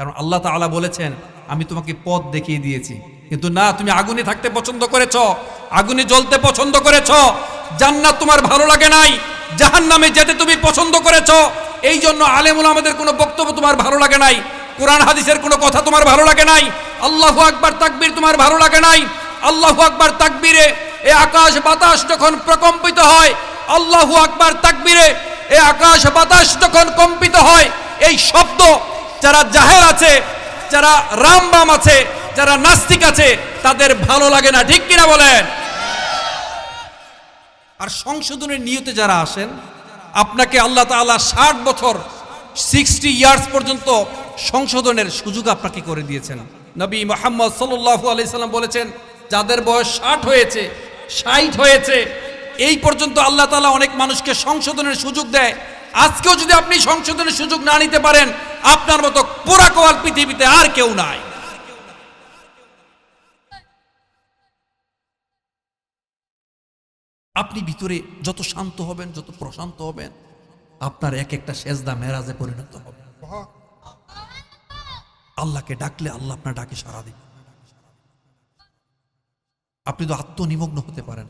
কারণ আল্লাহ তাআলা বলেছেন, আমি তোমাকে পথ দেখিয়ে দিয়েছি। কিন্তু না, তুমি আগুনে থাকতে পছন্দ করেছ, আগুনে জ্বলতে পছন্দ করেছ, জান্নাত তোমার ভালো লাগে নাই, জাহান্নামে যেতে তুমি পছন্দ করেছ এই জন্য আলেমুল আমাদের কোনো বক্তব্য তোমার ভালো লাগে নাই, কোরআন হাদিসের কোনো কথা তোমার ভালো লাগে নাই, আল্লাহু আকবার তাকবীর তোমার ভালো লাগে নাই, আল্লাহ আকবার তাকবীরে এ আকাশ বাতাস যখন প্রকম্পিত হয়, আল্লাহু আকবার তাকবীরে এ আকাশ বাতাস যখন কম্পিত হয়, এই শব্দ যারা জাহের আছে, যারা রামবাম আছে, যারা নাস্তিক আছে, তাদের ভালো লাগে না, ঠিক কিনা বলেন? আর সংশোধনের নিয়তে যারা আসেন, আপনাকে আল্লাহ তাআলা ষাট বছর সিক্সটি ইয়ার্স পর্যন্ত সংশোধনের সুযোগ আপনাকে করে দিয়েছেন। নবী মোহাম্মদ সাল্লাল্লাহু আলাইহি সাল্লাম বলেছেন, যাদের বয়স ষাট হয়েছে ষাট হয়েছে, এই পর্যন্ত আল্লাহ তাআলা অনেক মানুষকে সংশোধনের সুযোগ দেয়। আজকেও যদি আপনি সংশোধনের সুযোগ না নিতে পারেন আপনার মতো পোড়া কোয়াল পৃথিবীতে আর কেউ নাই। আপনি ভিতরে যত শান্ত হবেন, যত প্রশান্ত হবেন, আপনার এক একটা সেজদা মেরাজে পরিণত হবে। আল্লাহকে ডাকলে আল্লাহ আপনার ডাকে সারা দিবে। আপনি তো আত্মনিমগ্ন হতে পারেন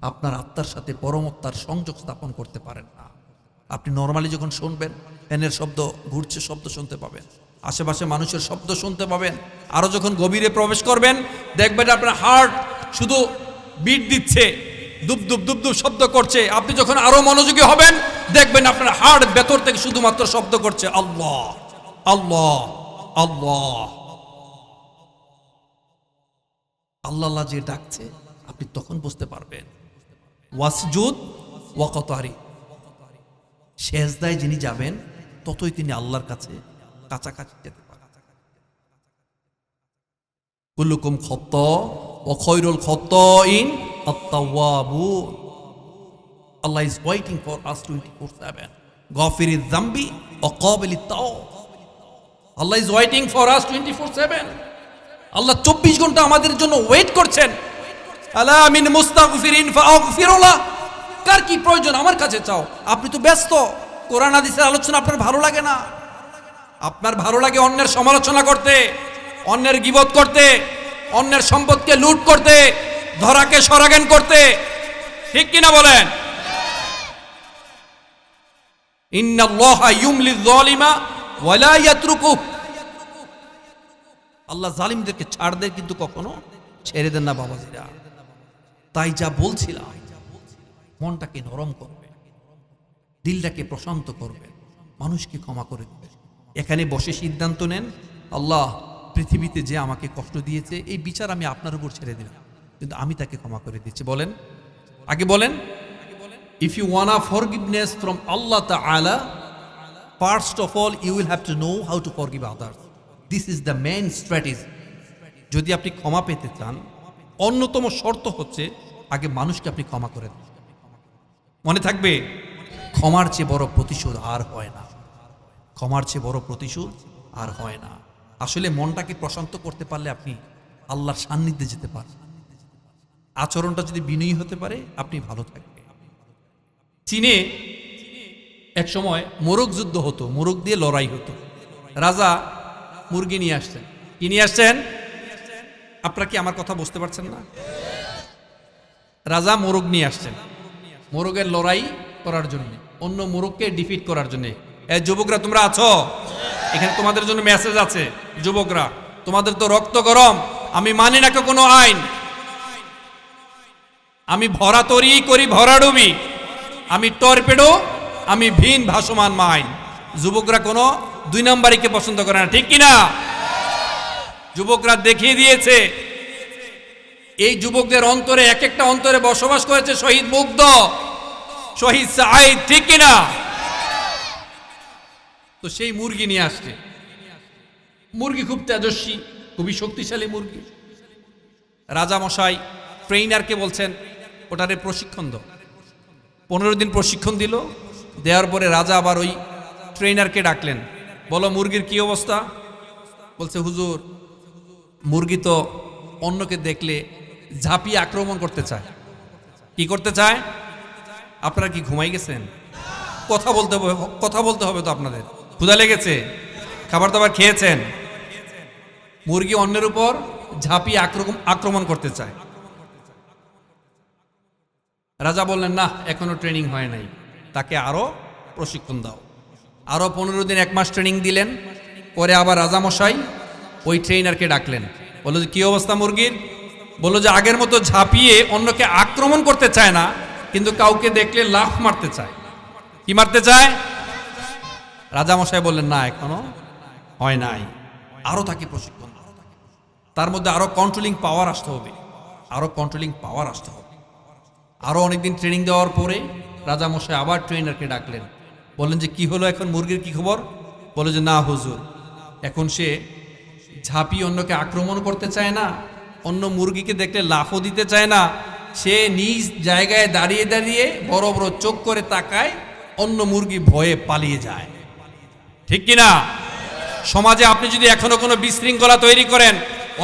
আপনার আত্মার সাথে পরমত্তার সংযোগ স্থাপন করতে পারেন না। আপনি নর্মালি যখন শুনবেন ফ্যানের শব্দ, ঘুরছে শব্দ শুনতে পাবেন। আশেপাশে মানুষের শব্দ শুনতে পাবেন। আরও যখন গভীরে প্রবেশ করবেন, দেখবেন আপনার হার্ট শুধু বিট দিচ্ছে দুব দুব দুব দুব শব্দ করছে। আপনি যখন আরও মনোযোগী হবেন, দেখবেন আপনার হার্ট ভেতর থেকে শুধুমাত্র শব্দ করছে, আল্লাহ আল্লাহ আল্লাহ। আল্লাহ যে ডাকছে, আপনি তখন বুঝতে পারবেন। ওয়াসজুদ ওয়াকতারি শেষদায় যিনি যাবেন, ততই তিনি আল্লাহর কাছে কাছাকাছি যেতে পারেন। কুল্লুকুম খত্ত ও খৈরুল খত্ত in Allah is waiting for us twenty four seven গফির জাম্বি ও কবিল তাও Allah is waiting for us twenty four seven আল্লাহ চব্বিশ ঘণ্টা আমাদের জন্য ওয়েট করছেন। আলা মিন মুস্তাগফিরিন ফাগফিরুল্লাহ। কার কি প্রয়োজন আমার কাছে চাও? আপনি তো ব্যস্ত। কোরআন হাদিসের আলোচনা আপনার ভালো লাগে না। আপনার ভালো লাগে অন্যের সমালোচনা করতে, অন্যের গিবত করতে, অন্যের সম্পদকে লুট করতে, ধরাকে সরাগেন করতে। ঠিক কিনা বলেন? আল্লাহ জালিমদেরকে ছাড় দেয় কিন্তু কখনো ছেড়ে দেন না বাবাজিরা। তাই যা বলছিলাম। মনটাকে নরম করবে, দিলটাকে প্রশান্ত করবে, মানুষকে ক্ষমা করে দেবে। এখানে বসে সিদ্ধান্ত নেন, আল্লাহ পৃথিবীতে যে আমাকে কষ্ট দিয়েছে, এই বিচার আমি আপনার উপর ছেড়ে দিলাম। কিন্তু আমি তাকে ক্ষমা করে দিচ্ছি বলেন, আগে বলেন if you wanna forgiveness from Allah তাআলা first of all you will have to know how to forgive others this is the main strategy যদি আপনি ক্ষমা পেতে চান, অন্যতম শর্ত হচ্ছে, আগে মানুষকে আপনি ক্ষমা করে দেন। মনে থাকবে, ক্ষমার চেয়ে বড় প্রতিশোধ আর হয় না। ক্ষমার চেয়ে বড় প্রতিশোধ আর হয় না। আসলে মনটাকে প্রশান্ত করতে পারলে আপনি আল্লাহর সান্নিধ্যে যেতে পারেন। আচরণটা যদি বিনয়ী হতে পারে, আপনি ভালো থাকবেন। চীনে এক সময় মোরগ যুদ্ধ হতো, মোরগ দিয়ে লড়াই হতো। রাজা মুরগি নিয়ে আসছেন কি নিয়ে আসছেন আপনারা কি আমার কথা বুঝতে পারছেন না? রাজা মোরগ নিয়ে আসছেন মোরগের লড়াই করার জন্য, অন্য মোরগকে ডিফিট করার জন্য। এ যুবকরা, তোমরা আছো? এখানে তোমাদের জন্য মেসেজ আছে, যুবকরা, তোমাদের তো রক্ত গরম, আমি মানি না কোনো আইন। আমি ভরা তরি করি, ভরা ডুবি। আমি টর্পেডো, আমি ভিন ভাসমান মাইন। যুবকরা কোনো দুই নাম্বারিকে পছন্দ করে না, ঠিক কিনা? যুবকরা দেখিয়ে দিয়েছে, এই যুবকদের অন্তরে এক একটা অন্তরে বসবাস করেছে শহীদ মুগ্ধ। শহীদ সাঈদ, ঠিক কিনা? তো সেই মুরগি নিয়ে আসছে। মুরগি খুব তেজস্বী, খুবই শক্তিশালী মুরগি। রাজা মশাই ট্রেইনারকে বলছেন, ওটারে প্রশিক্ষণ দাও। পনেরো দিন প্রশিক্ষণ দিল, দেওয়ার পরে রাজা আবার ওই ট্রেইনারকে ডাকলেন। বলো, মুরগির কি অবস্থা? বলছে, হুজুর, মুরগি তো অন্যকে দেখলে ঝাঁপিয়ে আক্রমণ করতে চায়। কি করতে চায়? আপনারা কি ঘুমাই গেছেন? কথা বলতে হবে, কথা বলতে হবে তো আপনাদের। ক্ষুধা লেগেছে? খাবার দাবার খেয়েছেন? মুরগি অন্যের উপর ঝাঁপিয়ে আক্রমণ আক্রমণ করতে চায়। রাজা বললেন, না, এখনও ট্রেনিং হয় নাই। তাকে আরও প্রশিক্ষণ দাও। আরও পনেরো দিন, এক মাস ট্রেনিং দিলেন। পরে আবার রাজামশাই ওই ট্রেনারকে ডাকলেন। বলল যে, কি অবস্থা মুরগির? বলল যে, আগের মতো ঝাঁপিয়ে অন্যকে আক্রমণ করতে চায় না। কিন্তু কাউকে দেখলে লাফ মারতে চায়। কি মারতে চায়? রাজামশাই বললেন, না, এখনও হয় নাই। আরও তাকে প্রশিক্ষণ তার মধ্যে আরও কন্ট্রোলিং পাওয়ার আসতে হবে। আরও কন্ট্রোলিং পাওয়ার আসতে হবে। আরও অনেকদিন ট্রেনিং দেওয়ার পরে রাজামশাই আবার ট্রেনারকে ডাকলেন। বললেন যে, কি হলো এখন মুরগির কি খবর? বলে যে, না, হুজুর, এখন সে ঝাঁপি অন্যকে আক্রমণ করতে চায় না, অন্য মুরগিকে দেখলে লাফও দিতে চায় না সে নিজ জায়গায় দাঁড়িয়ে দাঁড়িয়ে বড় বড় চোখ করে তাকায়, অন্য মুরগি ভয়ে পালিয়ে যায়। ঠিক কিনা সমাজে আপনি যদি এখনও কোনো বিশৃঙ্খলা তৈরি করেন,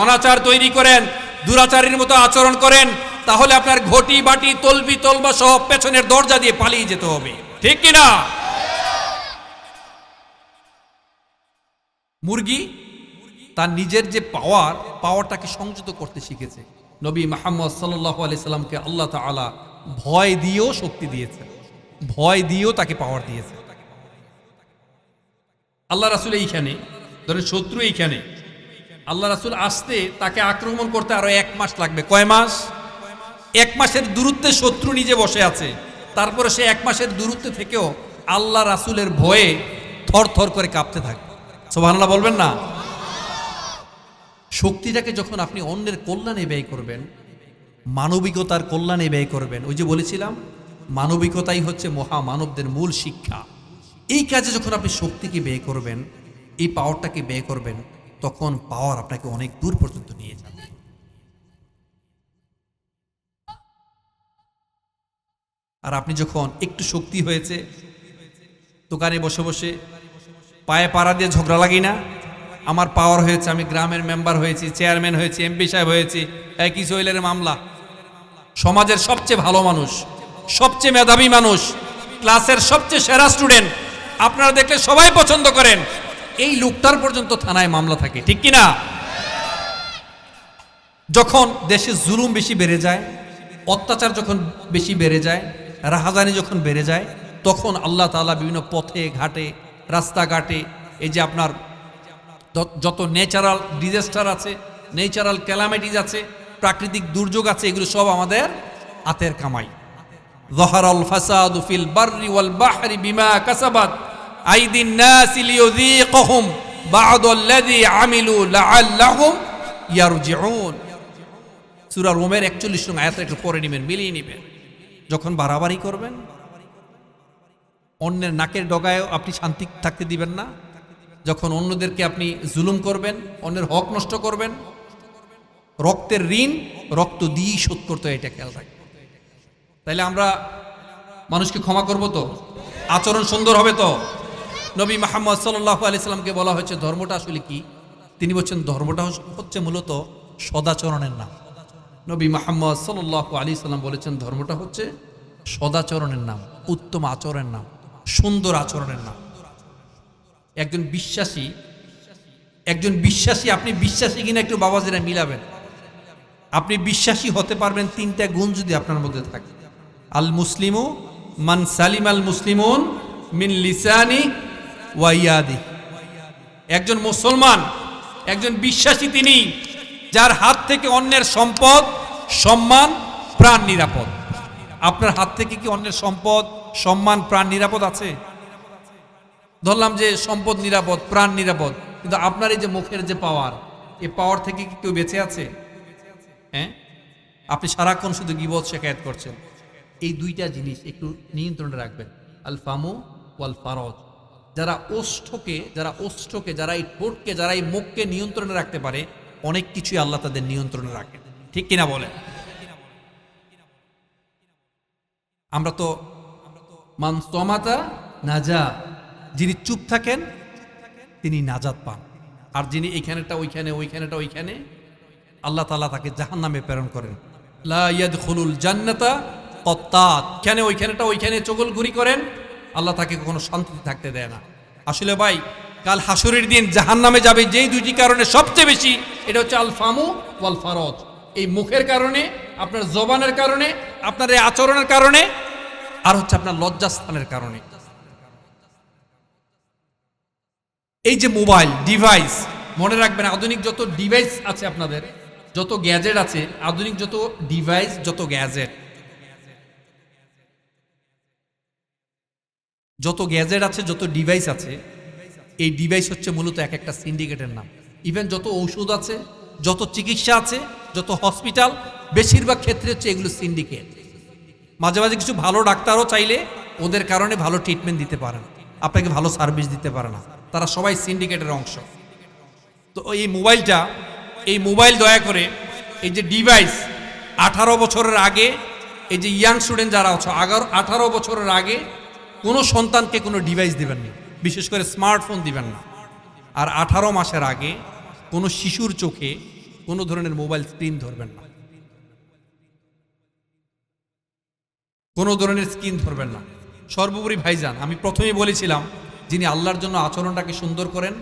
অনাচার তৈরি করেন, দুরাচারীর মতো আচরণ করেন, তাহলে আপনার ঘটি, বাটি, তলবি তলবা সহ পেছনের দরজা দিয়ে পালিয়ে যেতে হবে। ঠিক কিনা মুরগি তার নিজের যে পাওয়ার পাওয়ারটাকে সংযত করতে শিখেছে। নবী মাহমদ সাল্লাহ আলাইসাল্লামকে আল্লাহ তালা ভয় দিয়েও শক্তি দিয়েছে ভয় দিয়েও তাকে পাওয়ার দিয়েছে আল্লাহ রাসুল এইখানে, ধরেন শত্রু এইখানে, আল্লাহ রাসুল আসতে তাকে আক্রমণ করতে আরও এক মাস লাগবে। কয় মাস? এক মাসের দূরত্বে শত্রু নিজে বসে আছে। তারপরে সে এক মাসের দূরত্বে থেকেও আল্লাহ রাসুলের ভয়ে থর থর করে কাঁপতে থাকে। সোভানাল্লাহ বলবেন না? শক্তিটাকে যখন আপনি অন্যের কল্যাণে ব্যয় করবেন, মানবিকতার কল্যাণে ব্যয় করবেন, ওই যে বলেছিলাম, মানবিকতাই হচ্ছে মহামানবদের মূল শিক্ষা। এই কাজে যখন আপনি শক্তিকে ব্যয় করবেন, এই পাওয়ারটাকে ব্যয় করবেন, তখন পাওয়ার আপনাকে অনেক দূর পর্যন্ত নিয়ে যাবে। আর আপনি যখন একটু শক্তি হয়েছে, দোকানে বসে বসে, পায়ে পাড়া দিয়ে ঝগড়া লাগি না আমার পাওয়ার হয়েছে, আমি গ্রামের মেম্বার হয়েছি চেয়ারম্যান হয়েছি এমপি সাহেব হয়েছি, একই সোহেলের মামলা। সমাজের সবচেয়ে ভালো মানুষ, সবচেয়ে মেধাবী মানুষ ক্লাসের সবচেয়ে সেরা স্টুডেন্ট আপনারা দেখলে সবাই পছন্দ করেন। এই লোকটার পর্যন্ত থানায় মামলা থাকে, ঠিক কি না যখন দেশে জুলুম বেশি বেড়ে যায়, অত্যাচার যখন বেশি বেড়ে যায়, রাহাজানি যখন বেড়ে যায়, তখন আল্লাহ তাআলা বিভিন্ন পথে, ঘাটে, রাস্তাঘাটে, এই যে আপনার যত ন্যাচারাল ডিজাস্টার আছে ন্যাচারাল ক্যালামিটিজ আছে, প্রাকৃতিক দুর্যোগ আছে, এগুলো সব আমাদের হাতের কামাই। জহরাল ফাসাদু ফিল বাররি ওয়াল বাহরি বিমা কাসাবাত আইদিন নাস লিয়ুযীকহুম বা'দ আল্লাযী আমিলু লাআল্লাহুম ইয়ারজিউন সূরা রোমের 41 নং আয়াতটা একটু পড়ে নেবেন, মিলিয়ে নেবেন। যখন বাড়াবাড়ি করবেন, অন্যের নাকের ডগায় আপনি শান্তি থাকতে দিবেন না। যখন অন্যদেরকে আপনি জুলুম করবেন, অন্যের হক নষ্ট করবেন, রক্তের ঋণ, রক্ত দিয়েই শোধ করতে হয়, এটা খেয়াল রাখবেন। তাইলে আমরা মানুষকে ক্ষমা করব তো? আচরণ সুন্দর হবে তো? নবী মাহমদ সাল্লাহ আলি সাল্লামকে বলা হয়েছে, ধর্মটা আসলে কি? তিনি বলছেন, ধর্মটা হচ্ছে মূলত সদাচরণের নাম। নবী মাহমদ সাল্লাহ আলী সাল্লাম বলেছেন, ধর্মটা হচ্ছে সদাচরণের নাম, উত্তম আচরণের নাম, সুন্দর আচরণের নাম। একজন বিশ্বাসী একজন বিশ্বাসী, আপনি বিশ্বাসী কিনা একটু বাবাজিরা মিলাবেন। আপনি বিশ্বাসী হতে পারবেন তিনটা গুণ যদি আপনার মধ্যে থাকে। আল মুসলিমু মান সালিম আল মুসলিমুন মিন লিসানি ওয়াইয়াদি একজন মুসলমান, একজন বিশ্বাসী তিনি, যার হাত থেকে অন্যের সম্পদ, সম্মান, প্রাণ নিরাপদ। আপনার হাত থেকে কি অন্যের সম্পদ, সম্মান, প্রাণ নিরাপদ আছে? ধরলাম যে সম্পদ নিরাপদ, প্রাণ নিরাপদ, কিন্তু আপনার এই যে মুখের যে পাওয়ার এই পাওয়ার থেকে কি কেউ বেঁচে আছে? হ্যাঁ? আপনি সারাক্ষণ শুধু গিবত শেখায়ত করছেন। এই দুইটা জিনিস একটু নিয়ন্ত্রণে রাখবেন। আল ফামু ওয়াল ফারজ যারা ওষ্ঠকে যারা ওষ্ঠকে, যারা এই ঠোঁটকে, যারা এই মুখকে নিয়ন্ত্রণে রাখতে পারে, অনেক কিছুই আল্লাহ তাদের নিয়ন্ত্রণে রাখে। ঠিক কিনা বলেন? আমরা তো মান তমাতা নাজা। যিনি চুপ থাকেন, তিনি নাজাত পান। আর যিনি এইখানেটা ওইখানে ওইখানেটা ওইখানে, আল্লাহ তালা তাকে জাহান নামে প্রেরণ করেন। খুলুল জান্নাতা কত্তাত। কেন ওইখানেটা ওইখানে চগল ঘুরি করেন? আল্লাহ তাকে কখনো শান্তিতে থাকতে দেয় না। আসলে ভাই, কাল হাসুরের দিন জাহান নামে যাবে যেই দুইটি কারণে সবচেয়ে বেশি, এটা হচ্ছে আল ফামু ওয়াল ফারজ। এই মুখের কারণে, আপনার জবানের কারণে, আপনার এই আচরণের কারণে, আর হচ্ছে আপনার লজ্জাস্থানের কারণে। এই যে মোবাইল ডিভাইস মনে রাখবেন আধুনিক যত ডিভাইস আছে আপনাদের, যত গ্যাজেট আছে, আধুনিক যত ডিভাইস যত গ্যাজেট যত গ্যাজেট আছে, যত ডিভাইস আছে, এই ডিভাইস হচ্ছে মূলত এক একটা সিন্ডিকেটের নাম। ইভেন যত ঔষধ আছে, যত চিকিৎসা আছে, যত হসপিটাল বেশিরভাগ ক্ষেত্রে হচ্ছে এগুলো সিন্ডিকেট মাঝে মাঝে কিছু ভালো ডাক্তারও চাইলে ওদের কারণে ভালো ট্রিটমেন্ট দিতে পারে না আপনাকে ভালো সার্ভিস দিতে পারে না। তারা সবাই সিন্ডিকেটের অংশ। তো এই মোবাইলটা, এই মোবাইল দয়া করে, এই যে ডিভাইস আঠারো বছরের আগে, এই যে ইয়াং স্টুডেন্ট যারা আছে, আগারো, আঠারো বছরের আগে কোনো সন্তানকে কোনো ডিভাইস দিবেন না। বিশেষ করে স্মার্টফোন দিবেন না। আর আঠারো মাসের আগে কোনো শিশুর চোখে কোনো ধরনের মোবাইল স্ক্রিন ধরবেন না। কোনো ধরনের স্কিন ধরবেন না। সর্বোপরি ভাইজান, আমি প্রথমেই বলেছিলাম যিনি আল্লাহর জন্য আচরণটাকে সুন্দর করেন,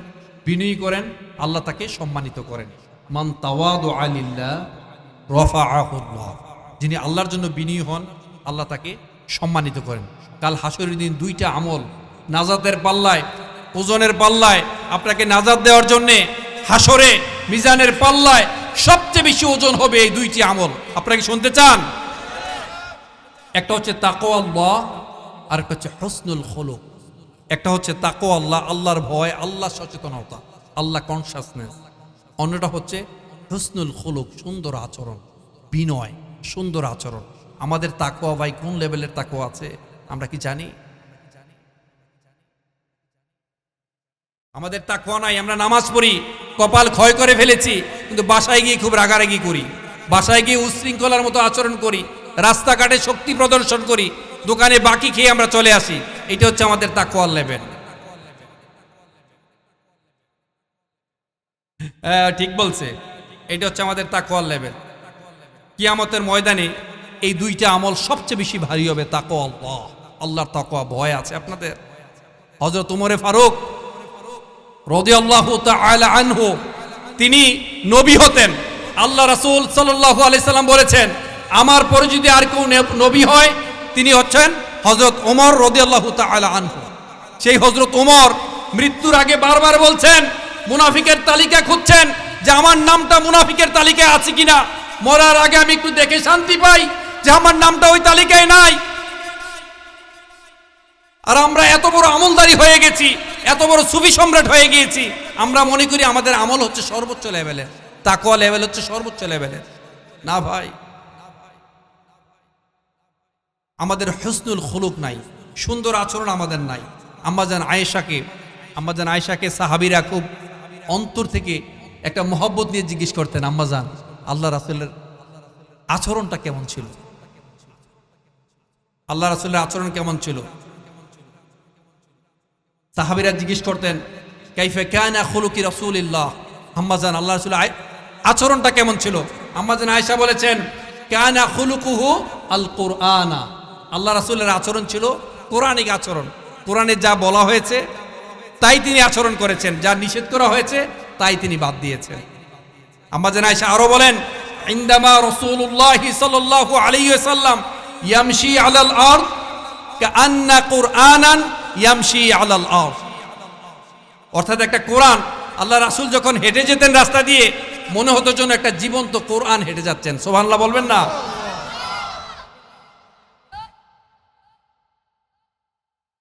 বিনয়ী করেন, আল্লাহ তাকে সম্মানিত করেন। মান তাওয়াদ আলিল্লাহ রফা যিনি আল্লাহর জন্য বিনয়ী হন, আল্লাহ তাকে সম্মানিত করেন। কাল হাসরের দিন দুইটা আমল নাজাদের পাল্লায়, ওজনের পাল্লায়, আপনাকে নাজাদ দেওয়ার জন্যে হাসরে মিজানের পাল্লায় সবচেয়ে বেশি ওজন হবে এই দুইটি আমল। আপনারা কি শুনতে চান? একটা হচ্ছে তাকো আল্লাহ আর একটা হচ্ছে হসনুল খোলক। একটা হচ্ছে তাকো আল্লাহ, আল্লাহর ভয় আল্লাহ সচেতনতা, আল্লাহ কনসাসনেস অন্যটা হচ্ছে হসনুল খোলক, সুন্দর আচরণ, বিনয়, সুন্দর আচরণ। আমাদের তাকোয়া ভাই কোন লেভেলের তাকোয়া আছে, আমরা কি জানি? আমাদের তাকওয়া নাই, আমরা নামাজ পড়ি, কপাল ক্ষয় করে ফেলেছি, কিন্তু বাসায় গিয়ে খুব রাগারাগি করি। বাসায় গিয়ে উশৃঙ্খলার মতো আচরণ করি, রাস্তাঘাটে শক্তি প্রদর্শন করি দোকানে বাকি খেয়ে আমরা চলে আসি। এটা হচ্ছে আমাদের তাকওয়ার লেভেল হ্যাঁ, ঠিক বলছে। এটা হচ্ছে আমাদের তাকওয়ার লেভেল কিয়ামতের ময়দানে এই দুইটা আমল সবচেয়ে বেশি ভারী হবে তাকো আল্লাহ। আল্লাহর তাকওয়া ভয় আছে আপনাদের। হজরত উমরে ফারুক রদি আল্লাহ আনহু তিনি নবী হতেন। আল্লাহ রাসূল সাল্লাল্লাহু আলাইহি সাল্লাম বলেছেন আমার পরে যদি আর কেউ নবী হয় তিনি হচ্ছেন হজরত ওমর রদি আল্লাহ আনহু। সেই হজরত ওমর মৃত্যুর আগে বারবার বলছেন, মুনাফিকের তালিকা খুঁজছেন যে আমার নামটা মুনাফিকের তালিকায় আছে কিনা। মরার আগে আমি একটু দেখে শান্তি পাই যে আমার নামটা ওই তালিকায় নাই। আর আমরা এত বড় আমলদারি হয়ে গেছি, এত বড় সুফি সম্রাট হয়ে গিয়েছি, আমরা মনে করি আমাদের আমল হচ্ছে সর্বোচ্চ লেভেলের। তাকওয়া লেভেল হচ্ছে সর্বোচ্চ লেভেলের। না ভাই আমাদের হসনুল খুলুক নাই, সুন্দর আচরণ আমাদের নাই। আম্মাজান আয়েশাকে আম্মাজান আয়েশাকে সাহাবিরা খুব অন্তর থেকে একটা মহব্বত নিয়ে জিজ্ঞেস করতেন, আম্মাজান, আল্লাহ রাসুলের আচরণটা কেমন ছিল? আল্লাহ রাসুলের আচরণ কেমন ছিল? সাহাবিরা জিজ্ঞেস করতেন, কাইফে কানা খুলুকি রসুলিল্লাহ? আম্মাজান, আল্লাহ রসুল আচরণটা কেমন ছিল? আম্মাজান আয়সা বলেছেন, কানা খুলুকুহু আল কোরআনা আল্লাহ রাসুলের আচরণ ছিল কোরআনিক আচরণ। কোরআনে যা বলা হয়েছে, তাই তিনি আচরণ করেছেন। যা নিষেধ করা হয়েছে, তাই তিনি বাদ দিয়েছেন। আম্মাজান আয়সা আরও বলেন, ইন্দামা রসুল্লাহ সাল্লাল্লাহু আলাইহি ওয়াসাল্লাম ইয়ামশি আলাল আরদ কাআন্না কুরআনান ইয়ামশি আলাল আরদ। অর্থাৎ একটা কোরআন, আল্লাহ রাসূল যখন হেঁটে যেতেন রাস্তা দিয়ে, মনে হতো যেন একটা জীবন্ত কোরআন হেঁটে যাচ্ছেন। সুবহানাল্লাহ বলবেন না?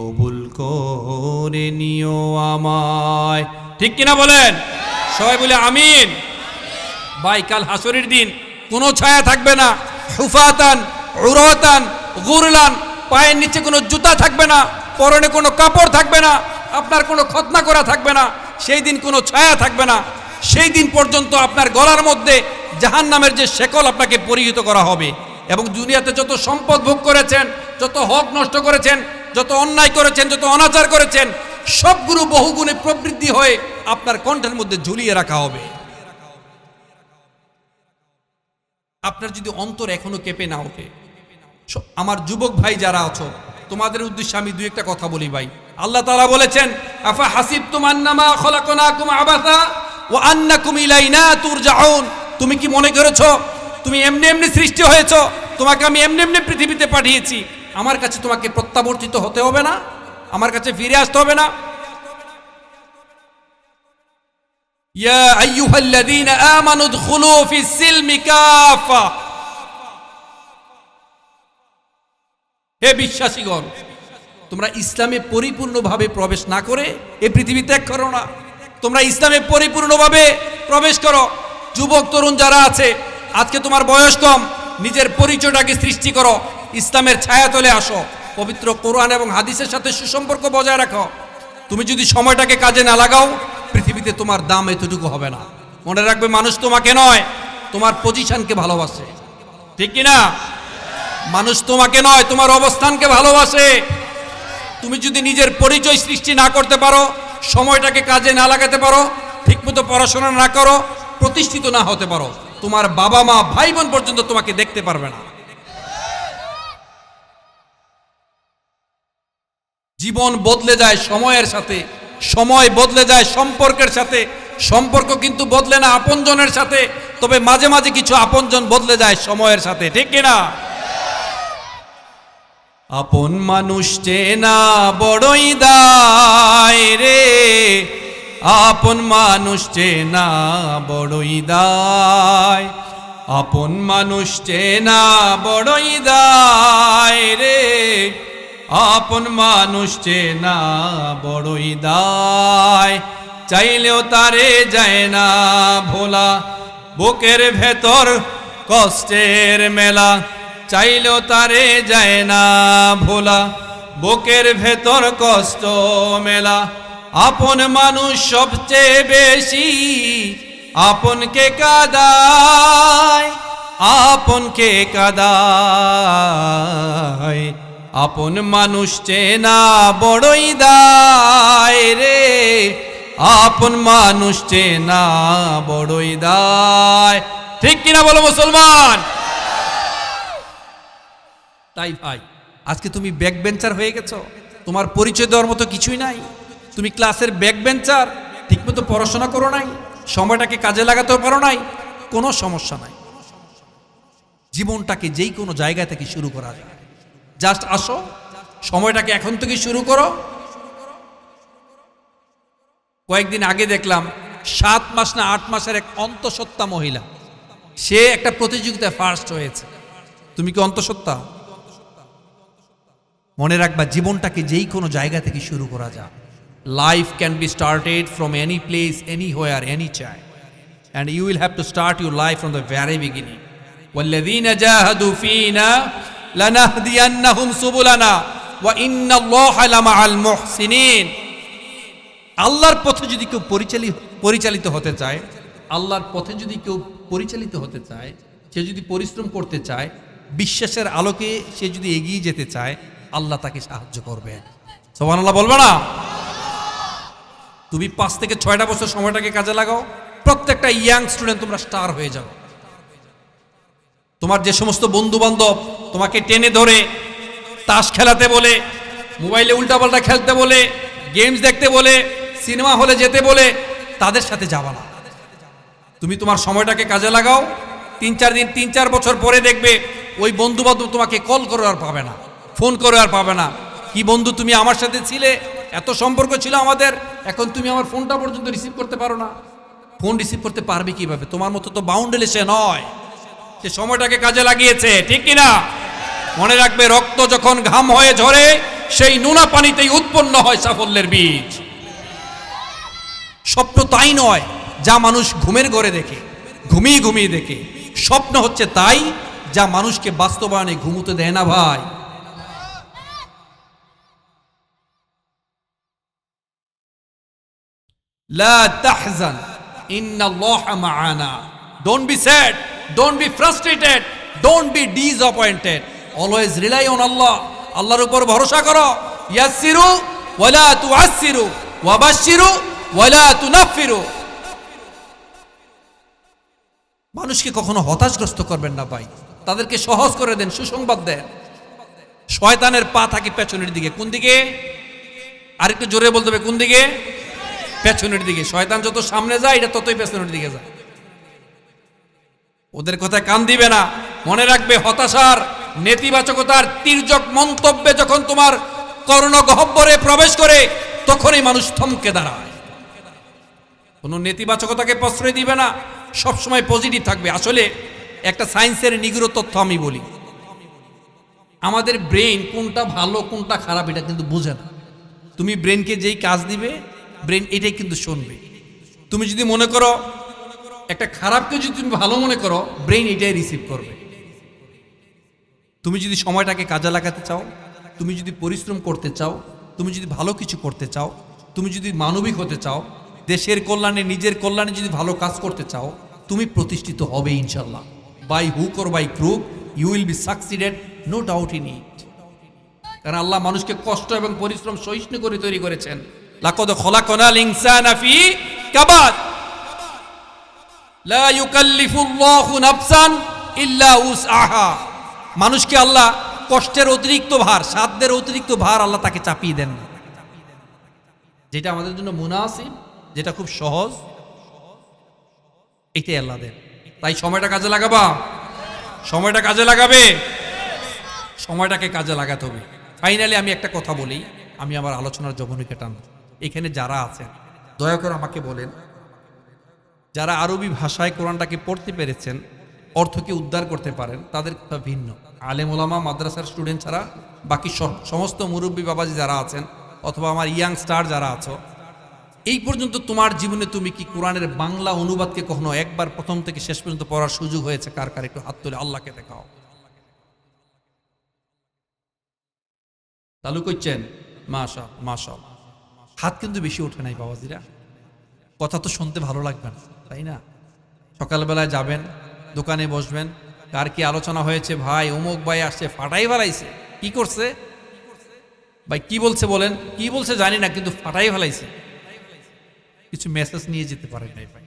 কবুল করে নিও আমায়। ঠিক কিনা বলেন? সবাই বলে আমিন। ভাই, কাল হাসরের দিন কোনো ছায়া থাকবে না। হুফাতান উরতান গুরলান, পায়ের নিচে কোনো জুতা থাকবে না, পরনে কোনো কাপড় থাকবে না, আপনার কোনো খতনা করা থাকবে না, সেই দিন কোনো ছায়া থাকবে না। সেই দিন পর্যন্ত আপনার গলার মধ্যে জাহান নামের যে শেকল আপনাকে পরিহিত করা হবে। এবং দুনিয়াতে যত সম্পদ ভোগ করেছেন, যত হক নষ্ট করেছেন যত অন্যায় করেছেন, যত অনাচার করেছেন, সবগুলো বহুগুণে প্রবৃদ্ধি হয়ে আপনার কণ্ঠের মধ্যে ঝুলিয়ে রাখা হবে। আপনার যদি অন্তর এখনও কেঁপে না ওঠে আমার যুবক ভাই যারা আছো, তোমাদের উদ্দেশ্যে আমি দুই একটা কথা বলি ভাই। আল্লাহ তাআলা বলেছেন ইলাইনা তুমি কি মনে করেছ, তুমি এমনি এমনি সৃষ্টি হয়েছো, তোমাকে আমি এমনি এমনি পৃথিবীতে পাঠিয়েছি। আমার কাছে তোমাকে প্রত্যাবর্তিত হতে হবে না, আমার কাছে ফিরে আসতে হবে না। হে বিশ্বাসীগণ, তোমরা ইসলামে পরিপূর্ণভাবে প্রবেশ না করে এ পৃথিবী ত্যাগ করো না। তোমরা ইসলামে পরিপূর্ণভাবে প্রবেশ করো। যুবক, তরুণ যারা আছে, আজকে তোমার বয়স কম, নিজের পরিচয়টাকে সৃষ্টি করো। ইসলামের ছায়া তলে আসো। পবিত্র কোরআন এবং হাদিসের সাথে সুসম্পর্ক বজায় রাখো। তুমি যদি সময়টাকে কাজে না লাগাও, পৃথিবীতে তোমার দাম এতটুকু হবে না। মনে রাখবে মানুষ তোমাকে নয়, তোমার পজিশনকে ভালোবাসে। ঠিক কি না মানুষ তোমাকে নয়, তোমার অবস্থানকে ভালোবাসে। তুমি যদি নিজের পরিচয় সৃষ্টি না করতে পারো, সময়টাকে কাজে না লাগাতে পারো, ঠিকমতো পড়াশোনা না করো, প্রতিষ্ঠিত না হতে পারো, তোমার বাবা মা ভাই বোন পর্যন্ত তোমাকে দেখতে পারবে না। জীবন বদলে যায় সময়ের সাথে, সময় বদলে যায় সম্পর্কের সাথে, সম্পর্ক কিন্তু বদলে না আপনজনের সাথে, তবে মাঝে মাঝে কিছু আপনজন বদলে যায় সময়ের সাথে, ঠিক কিনা আপন মানুষ চেনা বড়ই দায় রে, আপন মানুষ চেনা বড়ই দায়, আপন মানুষ চেনা বড়ই দায় রে আপন মানুষ চেনা বড়ই দায়। চাইলেও তারে যায় না ভোলা। বুকের ভেতর কষ্টের মেলা। চাইলেও তারে যায় না ভোলা। বুকের ভেতর কষ্ট মেলা। আপন মানুষ সবচেয়ে বেশি আপনকে কাদায়। আপনকে কাদায়। আপন মানুষ চেনা বড়ই দায় রে। আপন মানুষ চেনা বড়ই দায়। ঠিক কিনা বলো মুসলমান? তাই ভাই, আজকে তুমি ব্যাক বেঞ্চার হয়ে গেছো। তোমার পরিচয় দেওয়ার মতো কিছুই নাই। তুমি ক্লাসের ব্যাক বেঞ্চার, ঠিকমতো পড়াশোনা করো নাই, সময়টাকে কাজে লাগাতেও পারো নাই, কোনো সমস্যা নাই। জীবনটাকে যেই কোনো জায়গা থেকে শুরু করা যায়। জাস্ট আসো সময়টাকে এখন থেকে শুরু করো কয়েকদিন আগে দেখলাম সাত মাস না আট মাসের এক অন্তঃসত্ত্বা মহিলা সে একটা প্রতিযোগিতায় ফার্স্ট হয়েছে তুমি কি অন্তঃসত্ত্বা মনে রাখবা জীবনটাকে যেই কোনো জায়গা থেকে শুরু করা যায় life can be started from any place anywhere any চাই and you will have to start your life from the very beginning والذين جاهدوا فينا লানাহদিয়ান্নাহুম সুবুলানা ওয়া ইন্নাল্লাহা মুহসিনিন। আল্লাহর পথে যদি কেউ পরিচালিত পরিচালিত হতে চায়, আল্লাহর পথে যদি কেউ পরিচালিত হতে চায়, সে যদি পরিশ্রম করতে চায়, বিশ্বাসের আলোকে সে যদি এগিয়ে যেতে চায়, আল্লাহ তাকে সাহায্য করবে। সোমান আল্লাহ বলবে না? তুমি পাঁচ থেকে ছয়টা বছর সময়টাকে কাজে লাগাও, প্রত্যেকটা ইয়াং স্টুডেন্ট তোমরা স্টার হয়ে যাও। তোমার যে সমস্ত বন্ধু বান্ধব তোমাকে টেনে ধরে, তাস খেলাতে বলে, মোবাইলে উল্টাপাল্টা খেলতে বলে, গেমস দেখতে বলে, সিনেমা হলে যেতে বলে, তাদের সাথে যাবা না। তুমি তোমার সময়টাকে কাজে লাগাও, তিন চার দিন, তিন চার বছর পরে দেখবে ওই বন্ধু বান্ধব তোমাকে কল করে আর পাবে না, ফোন করে আর পাবে না। কি বন্ধু তুমি আমার সাথে ছিলে? এত সম্পর্ক ছিল আমাদের, এখন তুমি আমার ফোনটা পর্যন্ত রিসিভ করতে পারো না। ফোন রিসিভ করতে পারবে কীভাবে? তোমার মতো তো বাউন্ডেলে সে নয়। সে সময়টাকে কাজে লাগিয়েছে, ঠিক কিনা? মনে রাখবে, রক্ত যখন ঘাম হয়ে ঝরে, সেই নোনা পানিতেই উৎপন্ন হয় সাফল্যের বীজ। স্বপ্ন তাই নয়, যা মানুষ ঘুমের ঘরে দেখে, ঘুমিয়ে ঘুমিয়ে দেখে। স্বপ্ন হচ্ছে তাই, যা মানুষকে বাস্তবায়নে ঘুমোতে দেয় না ভাই। লা তাহজান, ইন্নাল্লাহ মাআনা। Don't be sad don't be frustrated don't be disappointed always rely on Allah আল্লাহর উপর ভরসা করো। ইয়াসসিরু ওয়ালা তুআসসিরু ওয়াবাশশিরু ওয়ালা তুনাফফিরু। মানুষকে কখনো হতাশগ্রস্ত করবেন না ভাই। তাদেরকে সহজ করে দেন, সুসংবাদ দেন। শয়তানের পা থাকে পেছনের দিকে। কোন দিকে? আরেকটু জোরে বলতে হবে, কোন দিকে? পেছনের দিকে। শয়তান যত সামনে যায়, এটা ততই পেছনের দিকে যায়। ওদের কথায় কান দিবে না। মনে রাখবে হতাশার, নেতিবাচকতার তির্যক মন্তব্যে যখন তোমার কর্ণ গহব্বরে প্রবেশ করে, তখনই মানুষ থমকে দাঁড়ায়। কোনো নেতিবাচকতাকে প্রশ্রয় দিবে না। সবসময় পজিটিভ থাকবে। আসলে একটা সায়েন্সের নিগুড় তথ্য আমি বলি। আমাদের ব্রেন কোনটা ভালো, কোনটা খারাপ, এটা কিন্তু বোঝে না। তুমি ব্রেনকে যেই কাজ দিবে ব্রেন এটাই কিন্তু শুনবে। তুমি যদি মনে করো একটা খারাপকে যদি তুমি ভালো মনে করো ব্রেন এটাই রিসিভ করবে। তুমি যদি সময়টাকে কাজে লাগাতে চাও, তুমি যদি পরিশ্রম করতে চাও, তুমি যদি ভালো কিছু করতে চাও, তুমি যদি মানবিক হতে চাও, দেশের কল্যাণে, নিজের কল্যাণে যদি ভালো কাজ করতে চাও, তুমি প্রতিষ্ঠিত হবে ইনশাল্লাহ by hook or by crook you will be succeeded no doubt in it কারণ আল্লাহ মানুষকে কষ্ট এবং পরিশ্রম সহিষ্ণু করে তৈরি করেছেন। লাকদ খলাকনাল ইনসানা ফি কাবাদ মানুষকে আল্লাহ কষ্টের অতিরিক্ত ভার, সাধ্যের অতিরিক্ত ভার আল্লাহ তাকে চাপিয়ে দেন। না। যেটা আমাদের জন্য মুনাসিব, যেটা খুব সহজ, এটাই আল্লাহ দেন। তাই সময়টা কাজে লাগাবা। সময়টা কাজে লাগাবে। সময়টাকে কাজে লাগাতে হবে। ফাইনালি আমি একটা কথা বলি, আমি আমার আলোচনার জবনিকে টান এখানে যারা আছেন, দয়া করে আমাকে বলেন যারা আরবি ভাষায় কোরআনটাকে পড়তে পেরেছেন, অর্থকে উদ্ধার করতে পারেন, তাদের কথা ভিন্ন। আলেম ওলামা, মাদ্রাসার স্টুডেন্ট ছাড়া বাকি সমস্ত মুরব্বী বাবাজি যারা আছেন, অথবা আমার ইয়াং স্টার যারা আছো, এই পর্যন্ত তোমার জীবনে তুমি কি কোরআনের বাংলা অনুবাদকে কখনো একবার প্রথম থেকে শেষ পর্যন্ত পড়ার সুযোগ হয়েছে? কার কার? একটু হাত তুলে আল্লাহকে দেখাও। চালু করছেন মাশা মাশা হাত কিন্তু বেশি ওঠে নাই বাবাজিরা। কথা তো শুনতে ভালো লাগবে না। তাই না? সকালবেলায় যাবেন, দোকানে বসবেন। কার কি আলোচনা হয়েছে? ভাই, অমুক ভাই আসছে, ফাটাই ফেলাইছে। কি করছে? ভাই, কি বলছে বলেন? কি বলছে জানি না, কিন্তু ফাটাই ফেলাইছে। কিছু মেসেজ নিয়ে যেতে পারে নাই ভাই।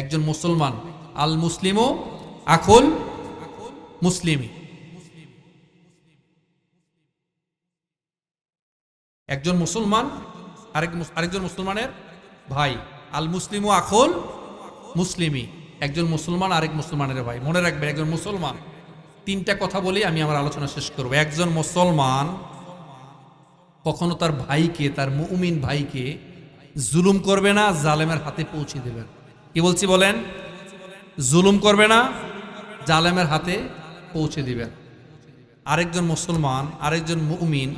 একজন মুসলমান, আল মুসলিমও আখুল মুসলিমি। একজন মুসলমান, আরেক আরেকজন মুসলমানের ভাই, আল মুসলিমও আখল মুসলিমি একজন মুসলমান, আরেক মুসলমানের ভাই। মনে রাখবেন, একজন মুসলমান, তিনটা কথা বলি আমি আমার আলোচনা শেষ করব। একজন মুসলমান কখনো তার ভাইকে, তার মুমিন ভাইকে জুলুম করবে না, জালেমের হাতে পৌঁছে দেবেন কি বলছি বলেন? জুলুম করবে না, জালেমের হাতে পৌঁছে দিবেন আরেকজন মুসলমান, আরেকজন মুমিন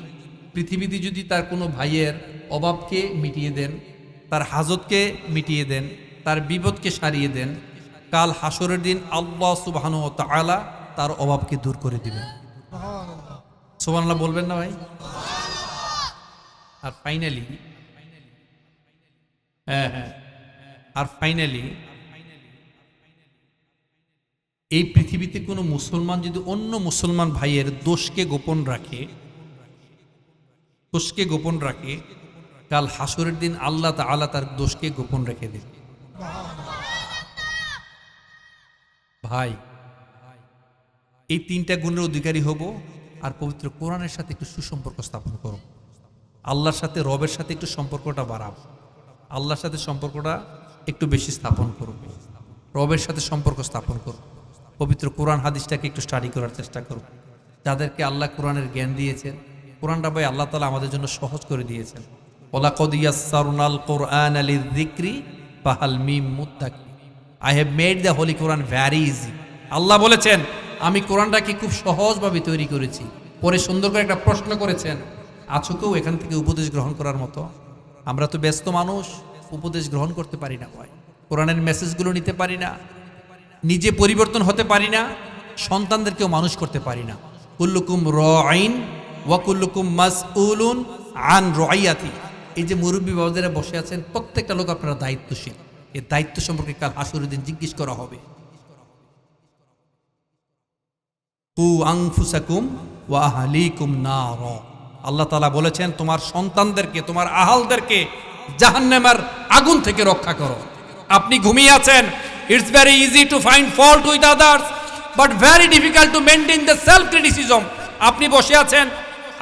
পৃথিবীতে যদি তার কোনো ভাইয়ের অভাবকে মিটিয়ে দেন, তার হাজতকে মিটিয়ে দেন তার বিপদকে সারিয়ে দেন। কাল হাসরের দিন আল্লাহ সুবাহানু তালা তার অভাবকে দূর করে দিবেন। সুবহানাল্লাহ। বলবেন না ভাই? আর ফাইনালি হ্যাঁ হ্যাঁ। আর ফাইনালি এই পৃথিবীতে কোনো মুসলমান যদি অন্য মুসলমান ভাইয়ের দোষকে গোপন রাখে দোষকে গোপন রাখে কাল হাসরের দিন আল্লাহ তাআলা তার দোষকে গোপন রেখে দেবে। ভাই, এই তিনটা গুণের অধিকারী হব আর পবিত্র কোরআনের সাথে একটু সুসম্পর্ক স্থাপন করো আল্লাহর সাথে, রবের সাথে একটু সম্পর্কটা বাড়াও। আল্লাহর সাথে সম্পর্কটা একটু বেশি স্থাপন করবে রবের সাথে সম্পর্ক স্থাপন করো পবিত্র কোরআন হাদিসটাকে একটু স্টাডি করার চেষ্টা করো যাদেরকে আল্লাহ কোরআনের জ্ঞান দিয়েছেন, কোরআনটা ভাই আল্লাহ তালা আমাদের জন্য সহজ করে দিয়েছেন। ওলাকদিয়াসারুনাল কোরআন আলী দিক্রি I have made the holy Quran very easy আল্লাহ বলেছেন, আমি কোরআনটাকে খুব সহজভাবে তৈরি করেছি। পরে সুন্দর করে একটা প্রশ্ন করেছেন, আছো কেউ এখান থেকে উপদেশ গ্রহণ করার মতো? আমরা তো ব্যস্ত মানুষ, উপদেশ গ্রহণ করতে পারি না ভাই। কোরআনের মেসেজগুলো নিতে পারি না, নিজে পরিবর্তন হতে পারি না, সন্তানদেরকেও মানুষ করতে পারি না। কুল্লুকুম র আইন ওয়াকুল্লুকুম মাস উলুন আন রাইয়াতি এই যে মুরব্বী বাবাদের বসে আছেন, প্রত্যেকটা লোক আপনারা দায়িত্বশীল। এই দায়িত্ব সম্পর্কে কাল হাসুরের দিন জিজ্ঞেস করা হবে। আল্লাহ তাআলা বলেছেন, তোমার সন্তানদেরকে, তোমার আহালদেরকে জাহান্নামের আগুন থেকে রক্ষা করো। আপনি ঘুমিয়ে আছেন it's very easy to find fault with others but very difficult to maintain the self criticism আপনি বসে আছেন,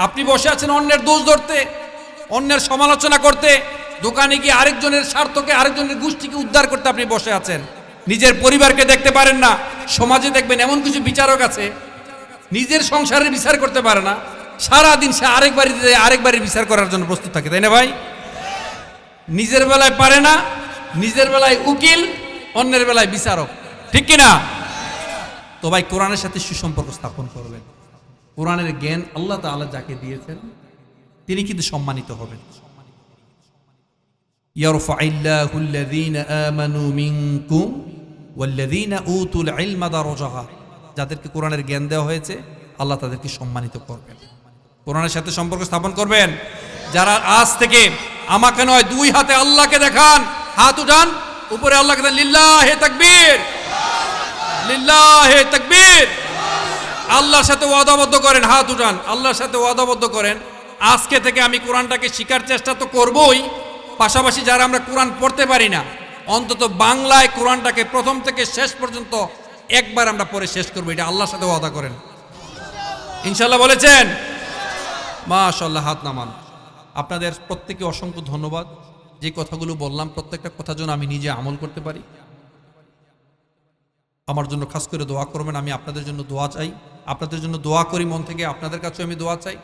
আপনি বসে আছেন অন্যের দোষ ধরতে। অন্যের সমালোচনা করতে, দোকানে গিয়ে আরেকজনের স্বার্থকে, আরেকজনের গোষ্ঠীকে উদ্ধার করতে আপনি বসে আছেন। নিজের পরিবারকে দেখতে পারেন না, সমাজে দেখবেন এমন কিছু বিচারক আছে, নিজের সংসারের বিচার করতে পারে না সারা দিন সে আরেক বাড়িতে আরেক বাড়ির বিচার করার জন্য প্রস্তুত থাকে, তাই না ভাই? নিজের বেলায় পারে না, নিজের বেলায় উকিল, অন্যের বেলায় বিচারক, ঠিক কি না তো ভাই, কোরআনের সাথে সুসম্পর্ক স্থাপন করবেন। কোরআনের জ্ঞান আল্লাহ তাআলা যাকে দিয়েছেন তিনি কিন্তু সম্মানিত হবেন يرفع الله الذين آمنوا منكم والذين أوتوا العلم درجات যাদেরকে কোরআনের জ্ঞান দেওয়া হয়েছে আল্লাহ তাদেরকে সম্মানিত করবেন কোরআনের সাথে সম্পর্ক স্থাপন করবেন যারা আজ থেকে আমাকে নয় দুই হাতে আল্লাহকে দেখান হাত উঠান উপরে আল্লাহকে দেন লিল্লাহে তাকবীর লিল্লাহে তাকবীর আল্লাহর সাথে ওয়াদাবদ্ধ করেন হাত উঠান আল্লাহর সাথে ওয়াদাবদ্ধ করেন আজকে থেকে আমি কোরআনটাকে শিকার চেষ্টা তো করবই, পাশাপাশি যারা আমরা কোরআন পড়তে পারি না, অন্তত বাংলায় কোরআনটাকে প্রথম থেকে শেষ পর্যন্ত একবার আমরা পরে শেষ করব, এটা আল্লাহর সাথে ওয়াদা করেন। ইনশাল্লাহ বলেছেন? মাশাল্লাহ হাত নামান। আপনাদের প্রত্যেকে অসংখ্য ধন্যবাদ। যে কথাগুলো বললাম, প্রত্যেকটা কথার জন্য আমি নিজে আমল করতে পারি। আমার জন্য খাস করে দোয়া করবেন, আমি আপনাদের জন্য দোয়া চাই। আপনাদের জন্য দোয়া করি, মন থেকে আপনাদের কাছেও আমি দোয়া চাই।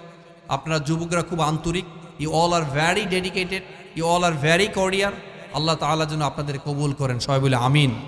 আপনারা যুবকরা খুব আন্তরিক। You all are very dedicated you all are very career আল্লাহ তালা যেন আপনাদের কবুল করেন। সবাই বলে আমিন।